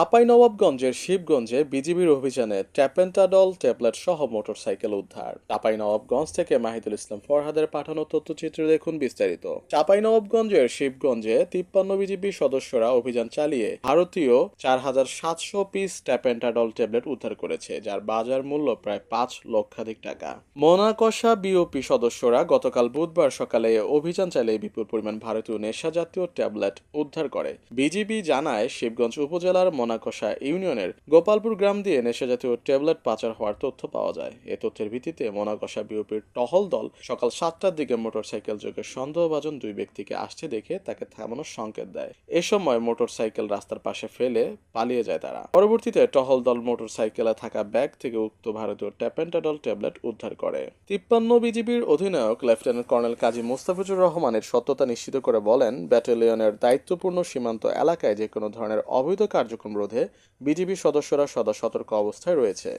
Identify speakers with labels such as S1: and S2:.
S1: চাঁপাইনবাবগঞ্জের শিবগঞ্জে বিজিবির অভিযানে ট্যাপেন্টাডল, ট্যাবলেট সহ মোটরসাইকেল উদ্ধার। চাঁপাইনবাবগঞ্জ থেকে মাহিদুল ইসলাম ফরহাদের পাঠানো তথ্যচিত্রে দেখুন বিস্তারিত। চাঁপাইনবাবগঞ্জের শিবগঞ্জে তিপ্পান্ন বিজিবি সদস্যরা অভিযান চালিয়ে ভারতীয় চার হাজার সাতশো পিস ট্যাপেন্টাডল ট্যাবলেট উদ্ধার করেছে, যার বাজার মূল্য প্রায় পাঁচ লক্ষাধিক টাকা। মোনাকষা বিওপি সদস্যরা গতকাল বুধবার সকালে অভিযান চালিয়ে বিপুল পরিমাণ ভারতীয় নেশা জাতীয় ট্যাবলেট উদ্ধার করে। বিজিবি জানায়, শিবগঞ্জ উপজেলার মোনাকষা ইউনিয়নের গোপালপুর গ্রাম দিয়ে নেশা জাতীয় ট্যাবলেট পাচার হওয়ার তথ্য পাওয়া যায়। এ তথ্যের ভিত্তিতে মোনাকষা বিওপির টহল দল সকাল সাতটার দিকে মোটরসাইকেল যোগে সন্দেহভাজন দুই ব্যক্তিকে আসছে দেখে তাকে থামানোর সংকেত দেয়। এ সময় মোটরসাইকেল রাস্তার পাশে ফেলে পালিয়ে যায় তারা। পরবর্তীতে টহল দল মোটরসাইকেলে থাকা ব্যাগ থেকে উক্ত ভারতীয় ট্যাপেন্টাডল ট্যাবলেট উদ্ধার করে। তিপ্পান্ন বিজিবির অধিনায়ক লেফটেন্যান্ট কর্নেল কাজী মুস্তাফিজুর রহমানের সত্যতা নিশ্চিত করে বলেন, ব্যাটালিয়নের দায়িত্বপূর্ণ সীমান্ত এলাকায় যে কোনো ধরনের অবৈধ কার্যক্রম রোধে বিজিবি সদস্যরা সদা সতর্ক অবস্থায় রয়েছে।